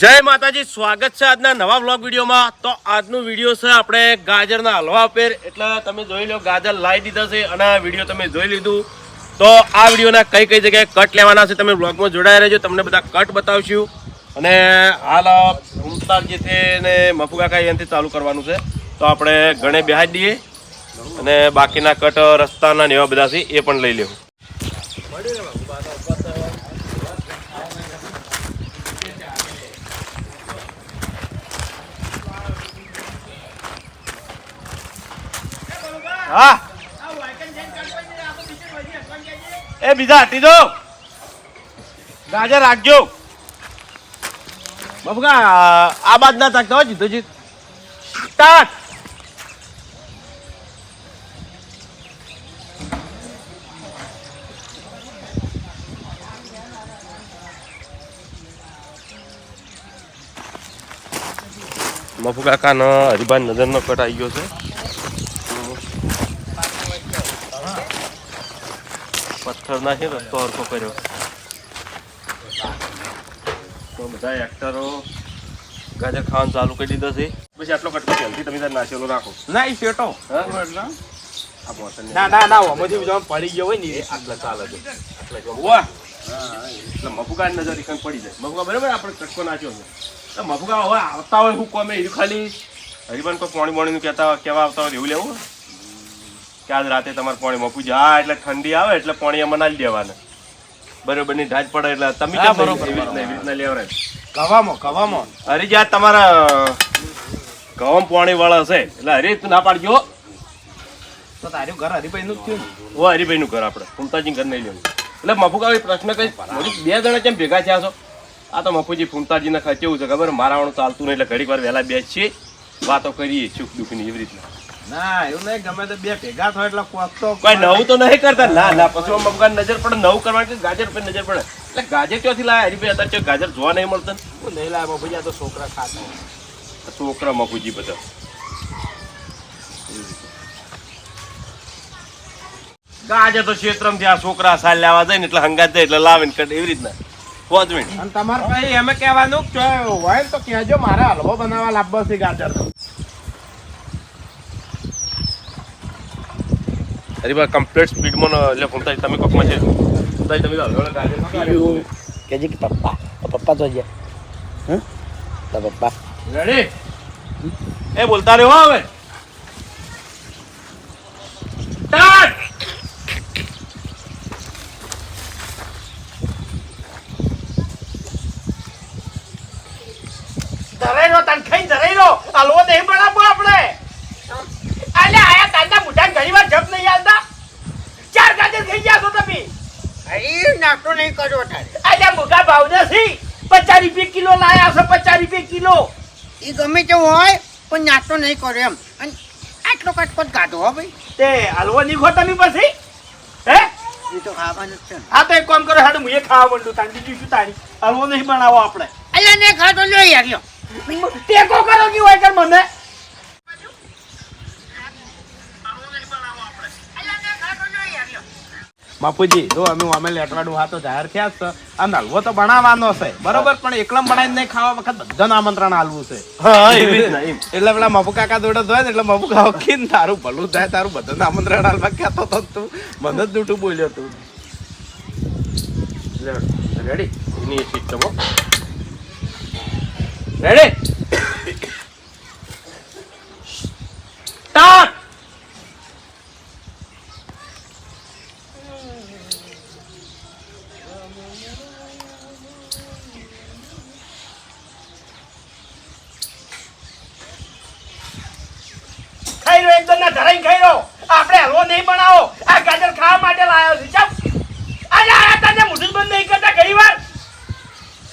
જય માતાજી, સ્વાગત છે આજના નવા વ્લોગ વિડીયોમાં. તો આજનું વીડિયો છે આપણે ગાજરના હલવા પેર એટલે તમે જોઈ લો, ગાજર લાવી દીધા છે અને આ વીડિયો તમે જોઈ લીધું. તો આ વિડીયોના કઈ કઈ જગ્યાએ કટ લેવાના છે તમે વ્લોગમાં જોડાયા રહેજો. તમને બધા કટ બતાવશું. અને હાલ ઉમતાર જે છે ને મફુકાકા અહીંયાથી ચાલુ કરવાનું છે. તો આપણે ગણે બેહાડી દઈએ. અને બાકીના કટ રસ્તાના ને એવા બધા છે એ પણ લઈ લેવું. હા. એ બીજા હટી દો ગાજર રાખજો. બબકા, આ બાદ ના તાકતા હોય જીતો જીત સ્ટાર્ટ મફુ હરિભાઈ નજરનો કટ આવી ગયો છે. પથ્થર નાખી રસ્તો હરખો કર્યો. તો બધા એક્ટરો ગાજર ખાવાનું ચાલુ કરી દીધો છે. પછી આટલો કટકો જલ્દી તમે તાર નાચેલો રાખો. ના એ શેટો ના. ના ના ઓમાંથી જવા પડી ગયો હોય ને આટલા ચાલે છે. આટલા એટલે મફુકા નજર એકન પડી જાય. મફુકા બરાબર આપણે કટકો નાખ્યો છે. તો મફુકા હવે આવતા હોય હું કોમે ખાલી હરિભાન કોઈ પાણી પાણીનું કહેતા કેવા આવતા હોય એવું લેવું કે આજ રાતે તમારે પાણીમાં છે હા એટલે ઠંડી આવે એટલે પાણી એમાં દેવાના. બરોબરની ઢાજ પડે એટલે તમે કેમ બરોબર, એવી રીતના એવી રીતના લેવરાય? કવામાં કવામાં. હરી જ્યાં તમારા કવમ પાણી વાળા છે એટલે હરી તું ના પાડજો. તો તારું ઘર હરિભાઈ નું થયું ઓ હરિભાઈ નું ઘર આપણે. ફૂમતાજી ઘર નહીં લેવું એટલે મફુકા પ્રશ્ન કઈ બે જણા કેમ ભેગા થયા છો? આ તો મફુજી ફૂમતાજી ને કેવું છે ખબર? મારાવાનું ચાલતું નહીં એટલે ઘડીક વાર વહેલા બેસીએ વાતો કરીએ સુખ દુઃખની એવી રીતના. ના એવું નહીં ગમે તો બે ભેગા થાય એટલે કોક તો કોઈ નવું તો નહીં કરતા? ના ના પછી મફુકા નજર પડે નવું કરવાનું ગાજર પર નજર પડે? એટલે ગાજર ક્યાંથી લાયા? હરિભાઈ અત્યારે ગાજર જોવા નહીં મળતા? હું નહીં લાવ્યો ભાઈ આ તો છોકરા ખાતા છોકરા મફુજી બધા. ગાજર તો ક્ષેત્રમ આ છોકરા સાલ લેવા જાય ને એટલે હંગાત જાય એટલે લાવે ને કટ એવી રીતના. પાંચ મિનિટ અને તમારે ભાઈ એમ કહેવાનું કે હોય ને તો કહેજો મારે હલવો બનાવવા લાવવો છે ગાજર અરે બા કમ્પ્લીટ સ્પીડમાં એટલે ફૂમતા તમે કોકમાં છે. ફૂમતા તમે ખાઈ કે જે પપ્પા તો પપ્પા તો ગયા હં? તો પપ્પા. રેડી એ બોલતા રહ્યો હવે. સ્ટાર્ટ ધરાઈ તન ખાઈ ધરાઈ રો હલવો નહીં બનાવવો આપણે અલે આયા તાંડા મુઠા ઘણી વાર જપ નહીં આવતા ચાર ગાજર ખાઈ ગયા છો તમે અરે નાસ્તો નહીં કર્યો તારે. અલ્યા મોટા ભાવ નથી પચાસ રૂપિયા કિલો લાયા છો પચાસ રૂપિયા કિલો. એ ગમે તે હોય પણ નાસ્તો નહીં કર્યો એમ. અને આટલો કટપટ કાઢો હો ભાઈ. તે હલવો નહીં ખો તમે પછી? હે? એ તો ખાવાનું જ છે હા તો એક કામ કરો હાડું હું એ ખાવા માંડું તાણ બીજું શું તારી? હલવો નહીં બનાવો આપણે. અલ્યા ને ખાતો લો યાર ટેકો કરો કે હોય કર મને? બાપુજી જો અમે અમે લેટવાડું હા તો જાહેર થયા છે. અને હલવો તો બનાવવાનો છે. બરોબર પણ એકલમ બનાવીને નહીં ખાવા વખત બધાને આમંત્રણ આલવું છે. એટલે પેલા મફુ કાકા દોડે ધોય ને એટલે મફુ કાકા કીને તારું ભલું થાય તારું બધાને આમંત્રણ આલવા કહેતો તો તું. મને જ જૂઠું બોલ્યો તું. રેડી એની સિસ્ટમ રેડી સ્ટાર્ટ ખાઈ રહ્યો એકદમ ના ધરાઈ ખાઈ રહ્યો. આપણે હલવો નહીં બનાવો. આ ગાજર ખાવા માટે લાયો છે. ચાપ અરે આ તને મુઠું બંધ નહીં કરતા ઘણી વાર.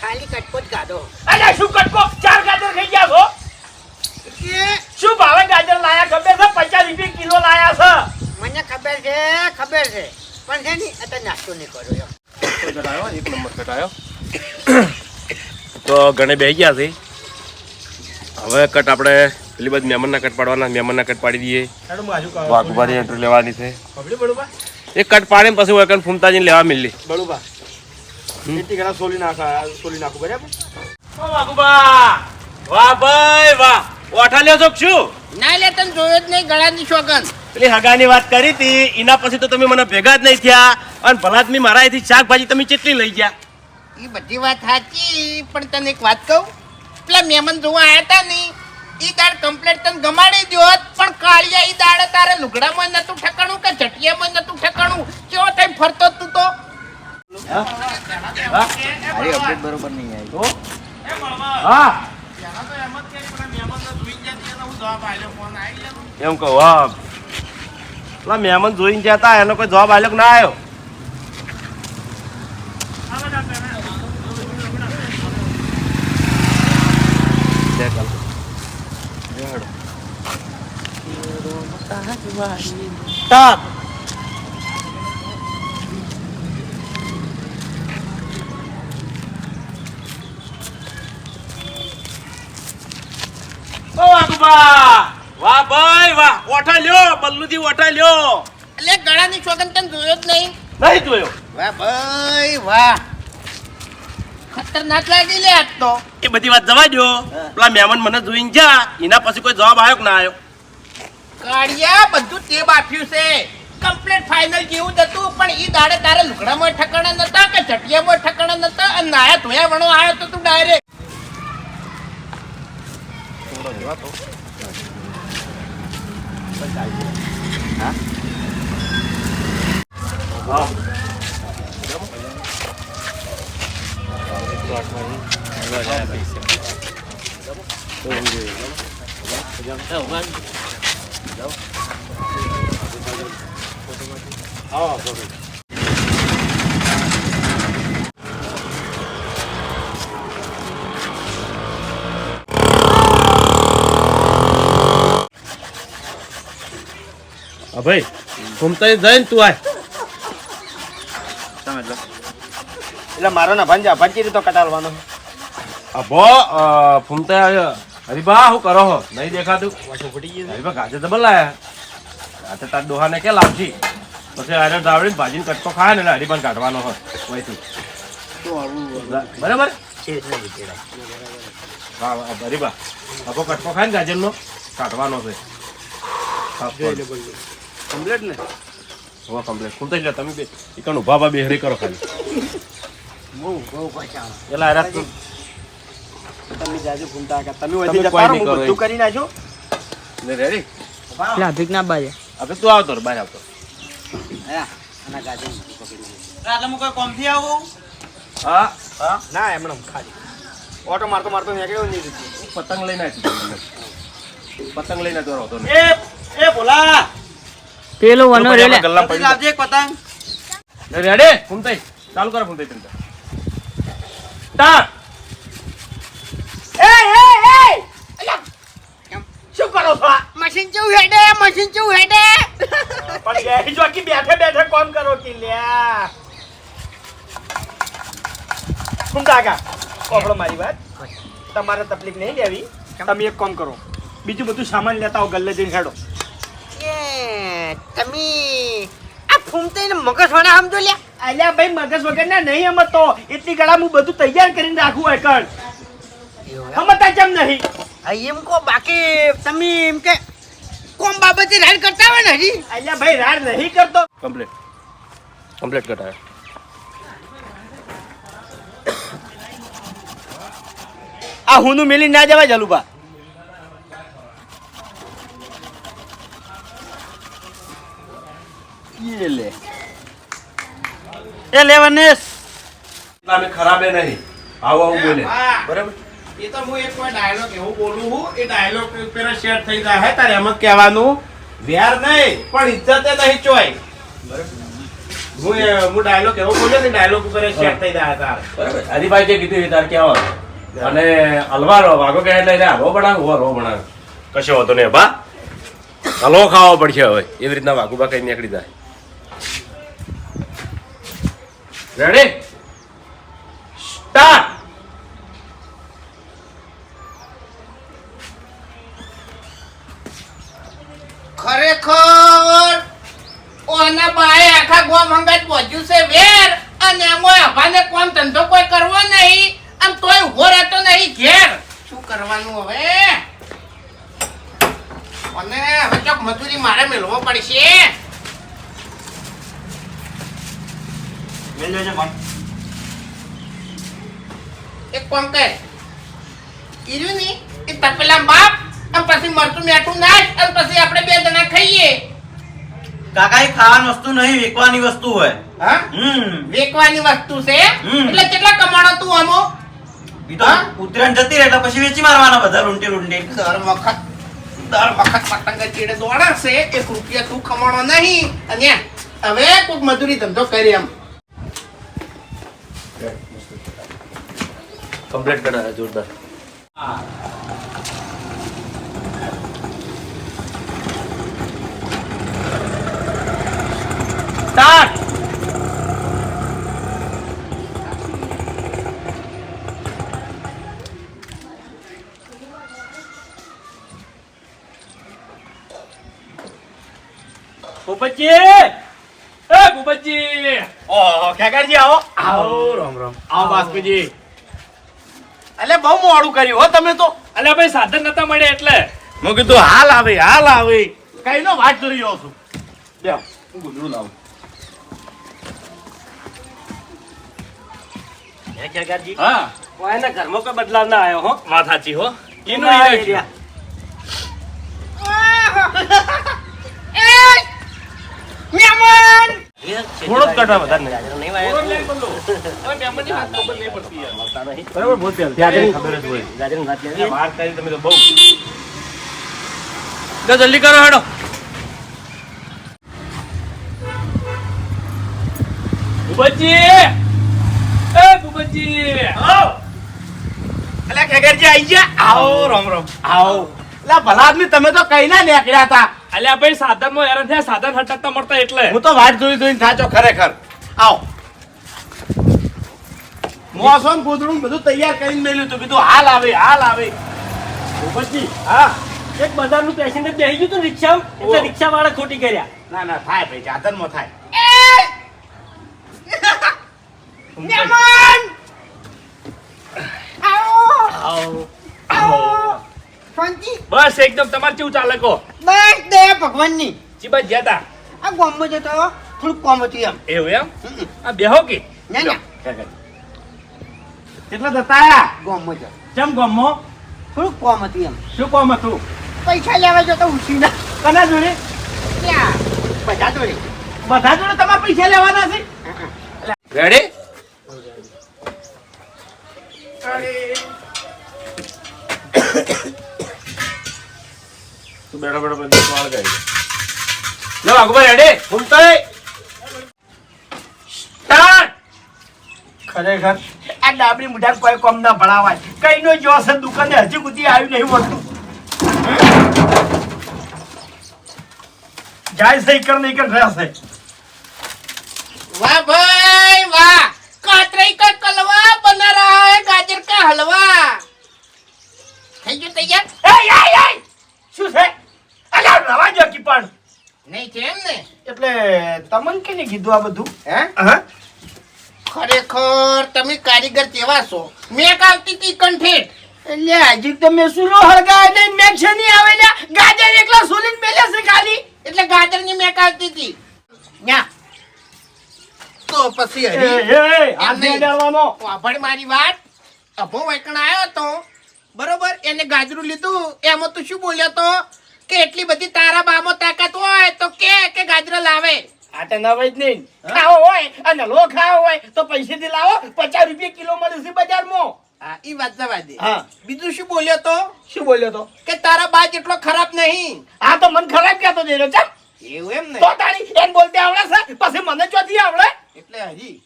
ખાલી કટપટ ગાડો અરે શું કટકો ચાર ગાજર ખાઈ ગયા છો? શું ભાવે ગાજર લાયા? ખબર છે? પચાસ રૂપિયા કિલો લાયા છે. મને ખબર છે ખબર છે. પણ છે ને અત્યારે નાસ્તો નહીં કર્યો એમ. એક નંબર તો ઘણે બે ગયા છે. હવે કટ આપણે પેલી બાજુ મહેમાનના કટ પાડવાના મહેમાનના કટ પાડી દઈએ. વાઘુબાની એન્ટ્રી લેવાની છે. એક કટ પાડે પછી વકન ફૂમતાજીને લેવા મિલી બળુબા એટલી ઘણા સોલી નાખા સોલી નાખું બરાબર? ઓ વાઘુબા વાહ ભાઈ વાહ. ઓઠા લ્યો છો ના લે તને જોયો જ નહીં ગળાની શોગન. પેલી હગાની વાત કરી હતી એના પછી તો તમે મને ભેગા જ નહીં થયા. અને ભલા જ મારા અહીંથી શાકભાજી તમે કેટલી લઈ ગયા? એ બધી વાત સાચી પણ તને એક વાત કહું. પેલા મહેમાન જોવા આવ્યા હતા ને ઈ દાળ કમ્પ્લેટ તને ગમાડી દો પણ કાળિયા ઈ દાળ તારે લુગડામાં નતું ઠકાણું કે જટિયામાં નતું ઠકાણું? કેવો ટાઈમ ફરતો તું તો? હા? એમ કહું, હા. મહેમાન જોઈને જતા એનો કોઈ જવાબ આલ્યો ના આવ્યો વાઘુબા! વાહ ભાઈ વાહ. એટલે ગળાની શોગન તને જોયો જ નહીં? નહીં જોયો. વાહ ભાઈ વાહ. ખતરનાક લાગી લે આજ તો. એ બધી વાત જવા દો પેલા મહેમાન મને જોઈને જા. એના પછી કોઈ જવાબ આવ્યો કે ના આવ્યો? કાળિયા બધું તે બાફ્યું છે. કમ્પ્લીટ ફાઇનલ જેવું જ હતું પણ ઈ દાડે તારે લુગડામાં ઠકાણા નતા કે ચટિયામાં ઠકાણા નતા? અને નાયા ધોયા વણો આવ્યો તો તું ડાયરેક્ટ હા. ભાઈ ઘૂમતા જઈને તું આય. એટલે મારો ના ભાંજા ભાંજી તો કટાળવાનો. અભો ફૂમતા હરીબા શું કરો હો? નહીં દેખાતું? હરીબા ગાજર તો બલાયા. ગાજર તાર દોહાને કે લાવશી પછી આને દાવડીને ભાજીને કટકો ખાય ને એટલે પણ કાઢવાનો હોય વહીથી બરાબર? હા હા, હરીબા અભો કટકો ખાય ને ગાજરનો? કાઢવાનો છે. કમ્પ્લેટ ને? હવે કમ્પ્લેટ. ફૂમતા જ તમે બે. ઈકણ ઊભા ઊભા બેહરી કરો ખાલી. એટલે આરા તું તમે જાજો ભૂલતા કે તમે વધી જતા રહો, હું બધું કરી નાખ્યો ને રેડી એટલે અધિક ના બાજે. હવે તું આવતો રે, બહાર આવતો હા ના એમણે ખાલી. ઓટો મારતો મારતો નીકળ્યો નહીં પતંગ લઈને પતંગ લઈને તો રહો એ એ બોલા પેલો વનો રેલે. ગલ્લા પડી લાવજે એક પતંગ. રેડે ફૂમતાઈ ચાલુ કરો ફૂમતાઈ તમે તા એ એ એ! શું કરો છો મશીન ચેવું હેડે મશીન ચેવું હેડે? પણ બેહી જો કે બેઠે બેઠે કોમ કરો કે લ્યા. શું કાકા કોપડો મારી વાત. તમારે તકલીફ નહીં લેવી. તમે એક કામ કરો. બીજું બધું સામાન લેતા આવો ગલ્લે જઈને હેડો. એ તમે આ ફૂમતાઈને મગજ વડા સમજો લ્યા. અલ્યા ભાઈ મગજ વગર ના નહીં અમતો એટલી ગળા હું બધું તૈયાર કરીને રાખું હોય અમતા સમજતા કેમ નહીં? એમ કો બાકી તમે એમ કે કોમ બાબતે રાડ કરતા હોય ને હજી? અલ્યા ભાઈ રાડ નહીં કરતો. કમ્પ્લીટ કમ્પ્લીટ કટાય આ હુંનું મેલી ના જવાય જલુભા. એ લે. એ લેવાનેસ અમે ખરાબે નહીં. આવું આવું બોલે. હા. બરાબર? એ તો હું એક વાર ડાયલોગ એવું બોલું હું એ ડાયલોગ પેલા શેર થઈ જાય. તારે એમ જ કહેવાનું. વ્યાર નહીં પણ ઇજ્જતે નહીં ચોય. હું એ- હું ડાયલોગ એવો બોલ્યો ને ડાયલોગ ઉપર શેર થઈ જાય તારે. બરાબર. હરિભાઈ જે કીધું એ તાર કહેવાનું. અને હલવા વાઘો કહે એટલે એને હલવો બનાવ હલવો બનાવ. કશો વાંધો નહીં બા. હલવો ખાવો પડશે હવે. એવી રીતના વાઘુબા કઈ નીકળી જાય. રેડી સ્ટાર્ટ ખરેખર? ઓના બાએ આખા ગોમ હંગાત પહોંચ્યું છે વેર. અને એમાં આભાને કોમ ધંધો કોઈ કરવો નહીં. આમ તોય ઊભો રહેતો નહીં ઘેર. શું કરવાનું હવે? અને હવે ચોક મજૂરી મારે મેળવો પડશે. એક કામ કર. ઈર્યું ની એ તપેલા બાપ અને પછી મરતું મેઠું નાખ અને પછી આપણે બે જણા ખાઈએ. કાકા એ ખાવાની વસ્તુ નહીં વેકવાની વસ્તુ હોય. હા? હમ. વેચવાની વસ્તુ છે? એટલે કેટલા કમાણો તું આમો? બીજો ઉત્તરાયણ જતી રહે એટલે પછી વેચી મારવાના બધા રૂંટી રૂંટી દર વખત દર વખત પતંગ ચીડે દોડાશે એક રૂપિયા તું કમાણો નહીં. અને હવે કોઈક મજૂરી ધંધો કરી એમ. કમ્પ્લીટ કરાવે જોરદાર. સ્ટાર્ટ ભૂપતજી! એ ભૂપતજી! ઓ ખેગારજી આવો. આવો રામ રામ. આવો બાસ્કુજી બહુ મોડું કર્યું. હો તમે તો અલ્યા ભાઈ સાધન નતા મળે એટલે. મેં કીધું હાલ આવે હાલ આવે. કઈ નો વાત કરી રહ્યો છું. લે હું ગુંદરું લાવું. હા. એના ઘરમાં કોઈ બદલાવ ના આવ્યો હો. વાત સાચી હો. એનું એ. થોડો જ કટા વધારે નહીં બરાબર બહુ ખબર જ હોય. વાત કરી તમે તો બહુ. જલ્દી કરો હેડો. ભૂપતજી! એ ભૂપતજી! એટલે ખેગારજી આઈ ગયા? આવો રામ રામ. આવો. એટલે ભલા આદમી તમે તો કઈ ના નીકળ્યા હતા? અલ્યા ભાઈ સાધન નો હેરાન થયા સાધન હટકતા મળતા એટલે. હું તો વાટ જોઈ જોઈને થાચો ખરેખર. આવો. મોસમ કૂતરું બધું તૈયાર કરીને મેલ્યું હતું કીધું હાલ આવે હાલ આવે. પછી હા? એક બજારનું પેસેન્જર બેસી ગયું હતું રિક્ષા એટલે રિક્ષા વાળા ખોટી કર્યા. ના ના થાય ભાઈ જાતનમાં થાય. મહેમાન! આવો. શાંતિ. બસ એકદમ તમારે કેવું ચાલે કો બસ દયા ભગવાનની. ચીબા જતા આ ગામમાં જતો થોડુંક કોમ હતું એમ. એવું એમ? આ બેહો કે? ના ના. કેટલા જતા? ગામમાં જતો. ચમ ગમો થોડુંક કોમ હતું એમ. શું કોમ હતું? પૈસા લેવા જતો ઉછીના કના જોડે? ક્યાં? બધા જોડે. બધા જોડે તમારે પૈસા લેવાના છે? રેડી બેઠા બેઠા બંધ માળ ગાઈ હજી સુધી આવ્યું નહીં મળતું જાય છે કર કર રહ્યા છે. વાહ ભાઈ વાહ. કાતરે કા કલવા બના રહા ગાજર કા હલવા. એટલે તમને કેને કીધું આ બધું? હે? હા. ખરેખર તમે કારીગર કેવા છો? મેં આવતી તી કન્ફેટ એટલે હજી તમે સુરો હળગાય ને મેં છે નહીં આવે ને ગાજર એકલા સુલીન મેલે છે ખાલી. એટલે ગાજરની મેં આવતી તી. ન્યા. તો પછી હાથ એમ નહીં. નહીં અડાડવાનો. મારી વાત. અભો વૈકણ આવ્યો તો. બરોબર? એને ગાજરું લીધું. એમાં તું શું બોલ્યો તો? કે એટલી બધી તારા બામો તાકાત ગાજરા લાવે આ તો નવાઈ જ નહીં. ખાવો હોય અને લો ખાવો હોય તો પૈસેથી લાવો પચાસ રૂપિયા કિલો મળે છે બજારમાં. હા ઈ વાત જવા દે. હા. બીજું શું બોલ્યો તો? શું બોલ્યો તો? કે તારા બા જેટલો ખરાબ નહીં. આ તો મન ખરાબ કહેતો જઈ રહ્યો છે એવું એમ ને? તો તારી એમ બોલતે આવડે છે? પછી મને ચોથી આવડે? એટલે હજી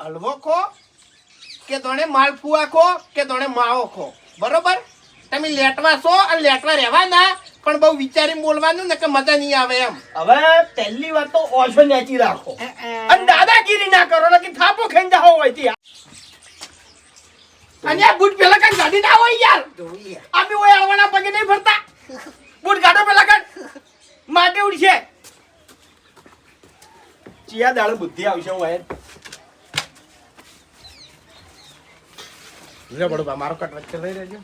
હલવો ખો કે તોણે માલફુઆ ખો કે તોણે માવો ખો. બરોબર? તમે લેટવા છો અને લેટવા રહેવાના પણ બહુ વિચારી બોલવાનું ને કે મજા નહીં આવે એમ. હવે પહેલી વાત તો ઓછો નેચી રાખો. અને દાદાગીરી ના કરો ને કે થાપો ખાઈ જાઓ હોય ત્યાં અને આ બૂટ પેલા કાંઈ ગાડી ના હોય યાર. અમે હોય આવવાના પગે નહીં ફરતા. બૂટ ગાડો પેલા કાંઈ માટે ઉડશે. ચિયા દાળ બુદ્ધિ આવશે હોય લ્યો બડો મારો કટ વચ્ચે લઈ રહેજો